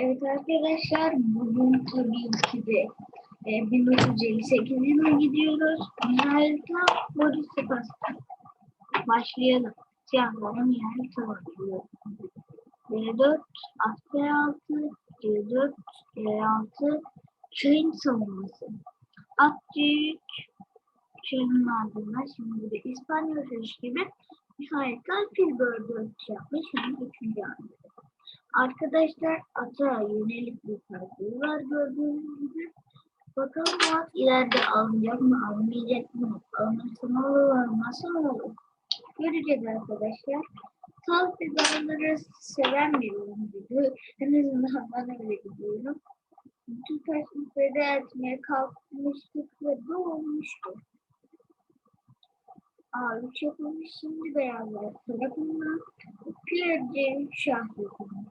Evet arkadaşlar bugün tabii ki de e, 1958 yılına gidiyoruz. Harita Boris Sebastian. Başlayalım. Siyahların harita başlıyor. B4, at B6, C4, E6, çayın savunması. At C3, çayın ardından şimdi de İspanyol gibi nihayetler fil B4 yapmış. Şimdi üçüncü hamle. Arkadaşlar ata yönelik bir parkur var gördüğünüz gibi. Bakalım bu at ileride alınacak mı, alınmayacak mı? Alınırsa ne olur, alınmazsa ne olur? Göreceğiz arkadaşlar. Sağ fidanları seven bir oyun gibi. En azından bana öyle gidiyorum. Bütün feda etmeye kalkmıştık ve bu A3 yapılmış şimdi beyazlar tarafından Pierre şah yapılmış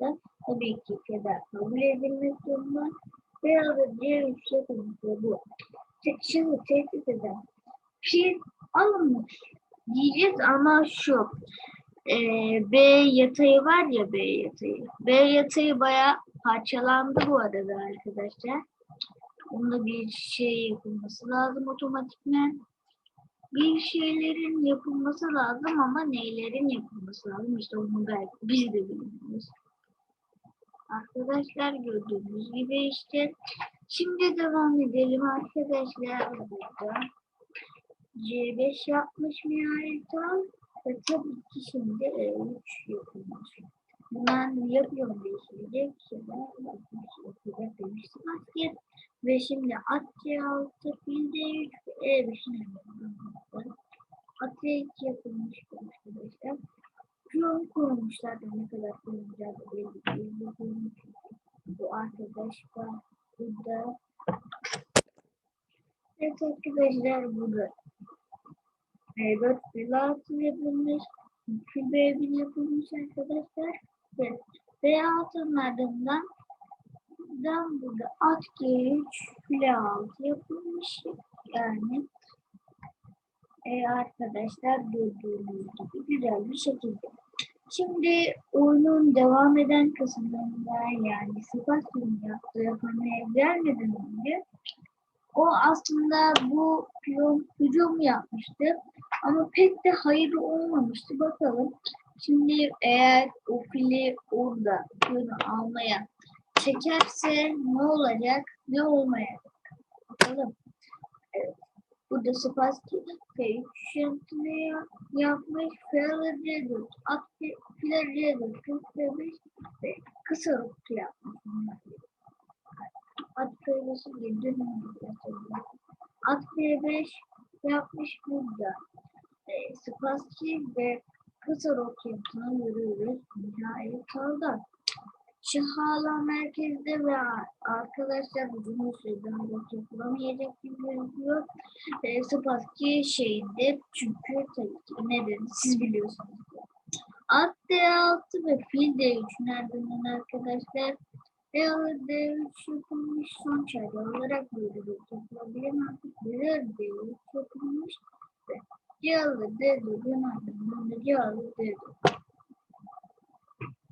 da tabii ki feda kabul edilmek zorunda. Beyazlar C3 yapılmış ve bu. Şimdi tehdit eden Pierre alınmış diyeceğiz ama şu e, B yatayı var ya B yatayı. B yatayı baya parçalandı bu arada arkadaşlar. Bunda bir şey yapılması lazım otomatikmen bir şeylerin yapılması lazım ama neylerin yapılması lazım işte onu belki biz de bilmiyoruz. Arkadaşlar gördüğünüz gibi işte şimdi devam edelim arkadaşlar burada. C5 yapmış Mihail ve tabii ki şimdi E3 yapılmış. Ben yapıyorum değiştirecek şeyler yapmış yapacak demiştim asker. Ve şimdi at C6, fil D3 ve E5'in yapılmış. At C2 yapılmış arkadaşlar. Piyon kurmuşlar da ne kadar kurulacağı da belli değil. Bu arkadaş var burada. Evet arkadaşlar burada. B4 B6 yapılmış. Fil B1 yapılmış arkadaşlar. Ve B6'nın ardından ben burada at G3 file 6 yapılmış. Yani e, arkadaşlar gördüğünüz gibi güzel bir şekilde. Şimdi oyunun devam eden kısımlarında yani Sebastian'ın yaptığı hamleye gelmeden önce o aslında bu piyon hücum yapmıştı. Ama pek de hayırlı olmamıştı. Bakalım. Şimdi eğer o fili orada piyonu almaya çekerse ne olacak, ne olmayacak? Bakalım. Burada Spassky F3 şantını yapmış. C4, at C4, kök B5 ve kısa roktu yapmış. At F5'i geri dönüyor. At B5 yapmış burada. E, Spassky ve kısa rok yaptığını görüyoruz. Nihayet kaldı. Şahala merkezde ve arkadaşlar uzun süreden rot yapılamayacak gibi gözüküyor. E, Spassky şeyinde çünkü tabii ki nedeni siz biliyorsunuz. At D6 ve fil D3 nereden arkadaşlar? D6 D3 yapılmış son çare olarak bir yapılabilir artık birer D3 yapılmış ve C6 D4 ardından da C6 D4.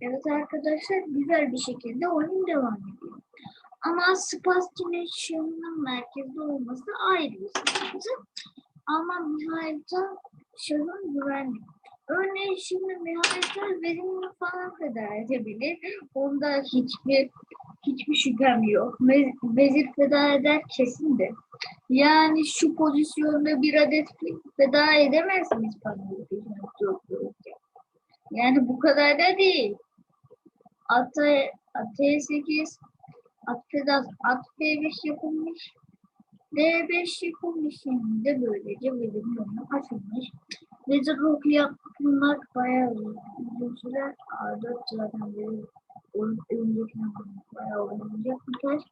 Evet arkadaşlar güzel bir şekilde oyun devam ediyor. Ama Spassky'nin şahının merkezde olması ayrı bir sıkıntı. Ama Mihail'den şahın güvenli. Örneğin şimdi Mihail'den verimini falan feda edebilir. Onda hiçbir hiçbir şüphem yok. Vezir feda eder kesin de. Yani şu pozisyonda bir adet feda edemezsiniz İspanyol Yani bu kadar da değil. Ata, Ataya 8, at feda, at B5 yapılmış. D5 yapılmış şimdi de böylece vezirin önü açılmış. Vezir rock yapmak bayağı uzun sürer. A4 zaten bir oyun önceki bayağı oynayacak bir taş.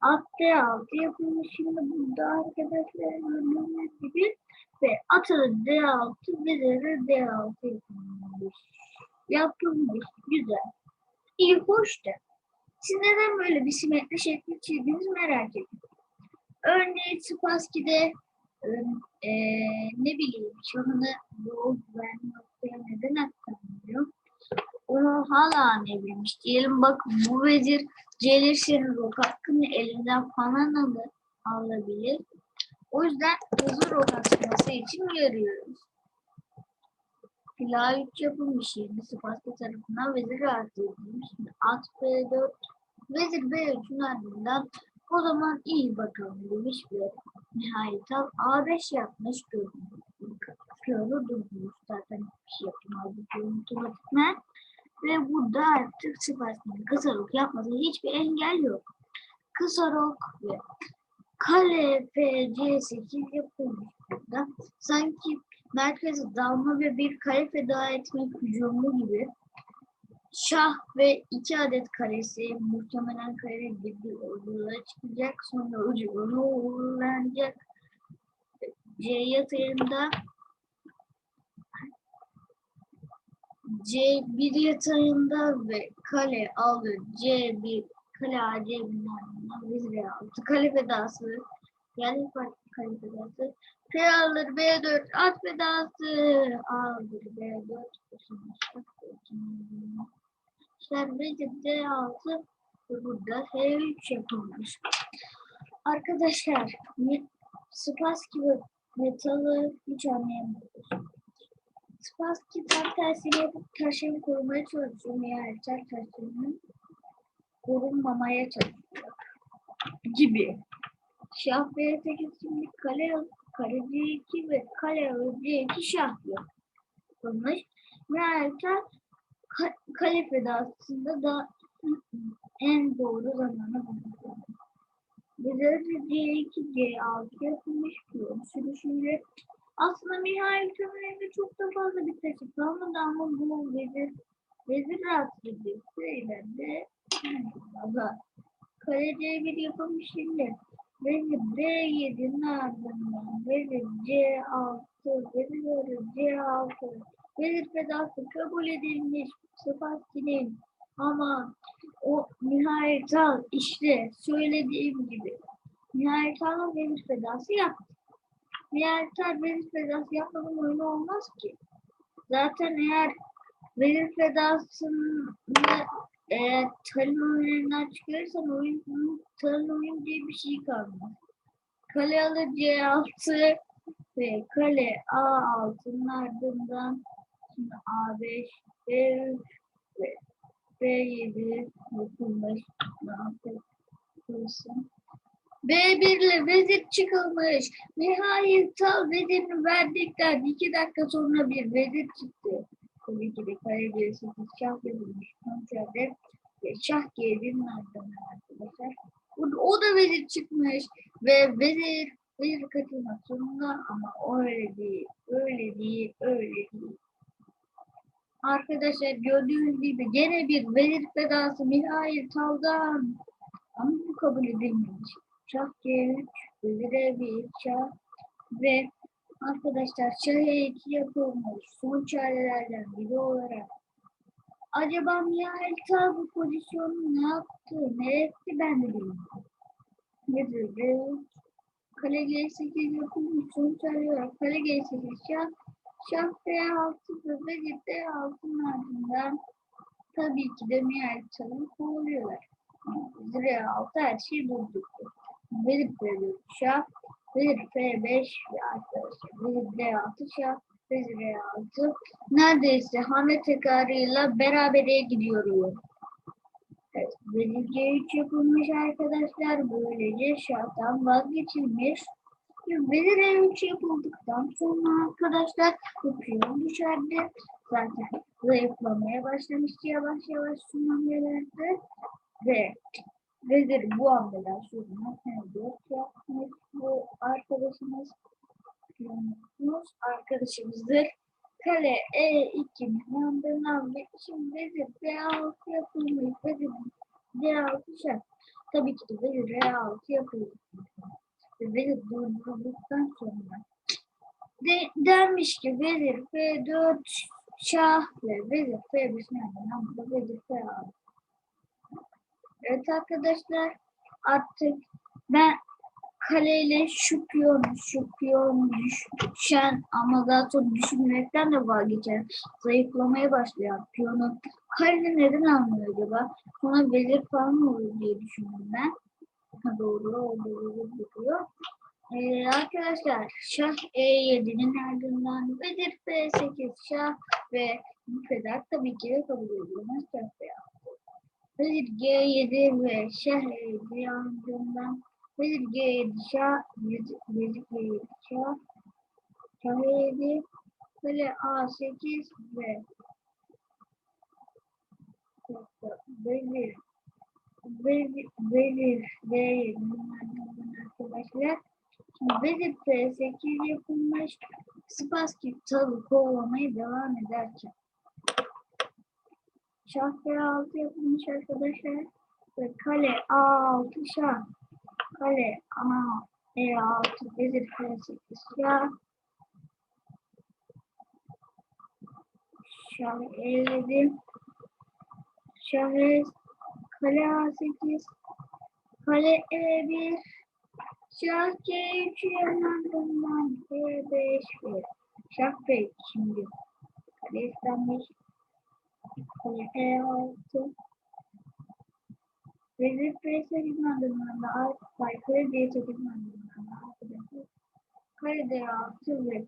At D6 yapılmış şimdi burada arkadaşlar gördüğünüz gibi ve atı D6 veziri D6 yapılmış. Yapılmış. Güzel. İyi hoş da. Siz neden böyle bir simetri şekli çizdiniz merak ediyorum. Örneğin Spassky'de e, ne bileyim şahını bu güvenli noktaya neden aktarmıyor? onu hala evrilmiş. Diyelim bak bu vezir Celişir'in rok hakkını elinden falan alır, alabilir. O yüzden hızlı rok atması için görüyoruz. Pilav 3 yapılmış 20 Spasya tarafından vezir artı edilmiş. At B4 vezir B3'ün ardından o zaman iyi bakalım demiş ve nihayet al A5 yapmış. Şöyle durmuş zaten hiçbir şey yapmaz bu otomatikmen. Ve burada artık Sebastian kısa rok yapması hiçbir engel yok. Kısa rok ve kale FC8 yapılmış burada. Sanki merkeze dalma ve bir kale feda etmek hücumu gibi. Şah ve iki adet karesi muhtemelen kare gibi uğurlara çıkacak. Sonra ucu onu uğurlanacak. C yatağında C1 yatağında ve kale aldı. C1 kale AC binlerden vezir altı kale fedası yani farklı kale fedası P alır B4 at fedası aldır B4 İşte vezir D6 ve burada H3 yapılmış. Arkadaşlar Spassky ve metalı hiç anlayamıyoruz. Spassky tam tersini yapıp taşını korumaya çalışıyor. Ter taşının korunmamaya çalışıyor. Gibi. Şah B8 şimdi kale kare C2 ve kale C2 şah yapılmış. Meğerse ka kale fedasında da en doğru zamanı bulmuş. Bizde C2, C6 yapılmış piyon sürüşüyle aslında Mihail Kömür'ün çok da fazla bir taşı kalmadı ama bu vezir, vezir rahatsız edilse de fazla. Kale C1 yapılmış şimdi. Vezir D7'nin ardından vezir C6, vezir C6, vezir fedası kabul edilmiş Sebastian'in ama o Mihail Tal işte söylediğim gibi Mihail Tal'ın vezir fedası yaptı. Mihail Tal vezir fedası yapmadan oyunu olmaz ki. Zaten eğer vezir fedasını eğer Tal'ın oyunundan çıkarırsan oyun, Tal'ın oyun diye bir şey kalmaz. Kale alır C6 ve kale A6'nın ardından şimdi A5 B3 ve B7 yapılmış. Ne yapıyorsun? B1 ile vezir çıkılmış. Nihayet tal vezirini verdikten iki dakika sonra bir vezir çıktı. Ki de kare gerisi şah verilmiş. Kontrolde ve şah G1'in ardından arkadaşlar. O, da vezir çıkmış ve vezir vezir katılmak zorunda ama öyle değil, öyle değil, öyle değil. Arkadaşlar gördüğünüz gibi gene bir vezir fedası Mihail Taldan. Ama bu kabul edilmemiş. Şah G3, vezir E1, şah ve arkadaşlar şah E2 yapılmış. Son çarelerden biri olarak. Acaba Mihail Tal bu pozisyonu ne yaptı, ne etti ben de bilmiyorum. Vezir B3, kale G8 yapılmış. Son çare kale G8 şah Şah B6 ve vezir D6'nın ardından tabii ki de Mihail Çal'ı kovalıyorlar. Vezir E6 her şeyi durdurdu. Vezir B4 şah, vezir F5 ve arkadaşlar vezir D6 şah, vezir E6 neredeyse hamle tekrarıyla berabere gidiyor. Evet, vezir C3 yapılmış arkadaşlar. Böylece şahtan vazgeçilmiş. Vezir E3 yapıldıktan sonra arkadaşlar piyon düşerdi. Zaten zayıflamaya başlamıştı yavaş yavaş son hamlelerde. Ve vezir bu hamleler sonra dört yapmış bu arkadaşımız. Piyonumuz arkadaşımızdır. Kale E2'nin yanından ve şimdi vezir D6 yapılmış. Vezir D6 şart. Tabii ki de vezir E6 yapılmış vezir durdurulduktan sonra de, denmiş ki vezir F4 şah ve vezir F5 nereden ama vezir F6. Evet arkadaşlar artık ben kaleyle şu piyon düşen ama daha sonra düşünmekten de vazgeçer. Zayıflamaya başlayan piyonu kale neden almıyor acaba? Ona belir falan olur diye düşündüm ben. Ha, doğru, doğru duruyor. Ee, arkadaşlar Şah E7'nin ardından Bedir B8 Şah ve müfredat tabii ki de kabul edilemez Şah B6. Bedir G7 ve E7 ardından Bedir G7 Şah Bedir G7 Şah Şah E7 Kale A8 ve Bedir Bedir D7'nin ardından arkadaşlar Şimdi Bedir P8 yapılmış. Spassky tabi kovalamaya devam ederken. Şahkaya 6 yapılmış arkadaşlar. Ve kale A6 şah. Kale A E6 vezir kale 8 şah. Şah E7. Şah E kale A8. Kale E1. Şah G3 yanlarından E5 ve Şah B şimdi. Kale İstanbul. F6 Vezir P8 mandalından artı pay kare D8 mandalından arkadaki kare D6 ve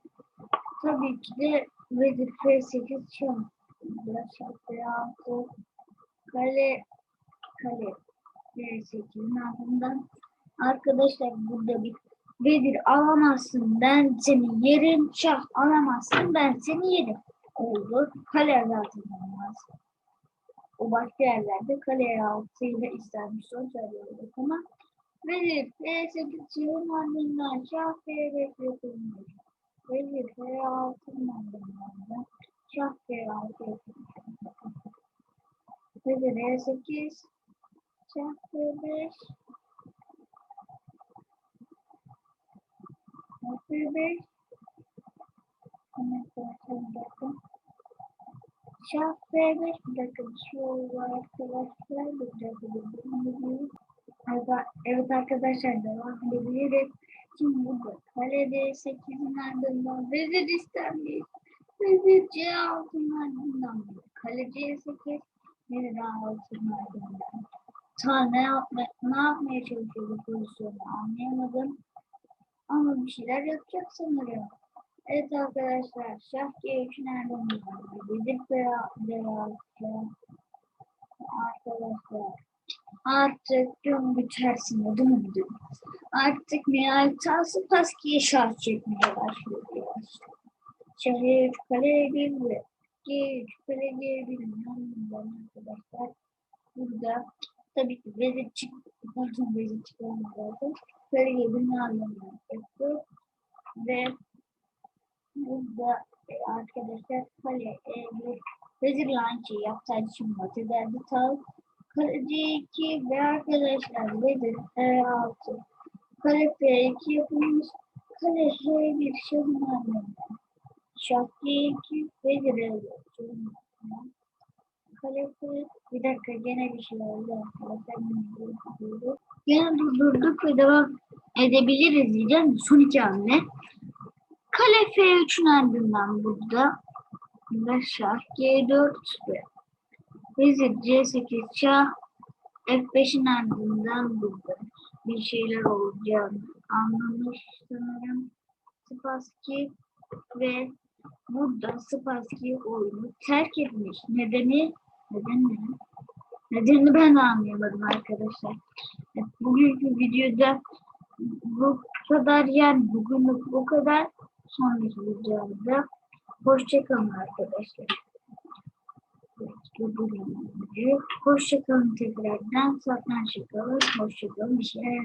tabii ki de vezir P8 çan D6 kale kale D8 mandalından arkadaşlar burada bir Bedir alamazsın ben seni yerim. Şah alamazsın ben seni yerim. Oldu. Kale zaten olmaz. O başka yerlerde kale altıyla istenmiş sonuç arıyorduk ama Bedir E8 yılın ardından Şah B5 yapılmış. Bedir E6'nın ardından Şah B6 yapılmış. Bedir E8 Şah B5 B5 Şah B5 bir dakika bir şey oldu arkadaşlar bir dakika Evet arkadaşlar devam edebiliriz. Şimdi burada kale D8'in ardından vezir istenmiş. Vezir C6'nın ardından kale C8 vezir A6'nın ardından. Ta ne, yapma, ne yapmaya çalışıyor bu pozisyonu anlayamadım. Ama bir şeyler yapacak sanırım. Evet arkadaşlar. Şah G3 nereden? Gidip Arkadaşlar. Artık döngü tersine döndü. Artık Nihal Tansı Paski'ye şah çekmeye başlıyor. Şah G3 kale 1 ve G3 kale G1'in yanından arkadaşlar. Burada tabii ki vezir çık, pardon vezir çıkamadı. Kale G1'in yanından yapıyor. Ve burada e, arkadaşlar kale E1 vezir lançı yaptığı için ederdi. Tal kale C2 ve arkadaşlar vezir E6 kale F2 yapılmış. Kale H1 şahın. Şah G2 vezir E4 şahın ardından. Kale bir dakika gene bir şey oldu arkadaşlar. Gene durdurduk ve devam edebiliriz diyeceğim. Son iki hamle. Kale F3'ün ardından burada ve şah G4 ve vezir C8 şah F5'in ardından burada bir şeyler olacağını anlamış sanırım. Spassky ve burada Spassky oyunu terk etmiş. Nedeni neden ne? Nedenini ben de anlayamadım arkadaşlar. Bugünkü videoda bu kadar yani bugünlük bu kadar. Sonraki videomda hoşçakalın arkadaşlar. Hoşçakalın tekrardan. Satranç kalın. Hoşçakalın. Şeyler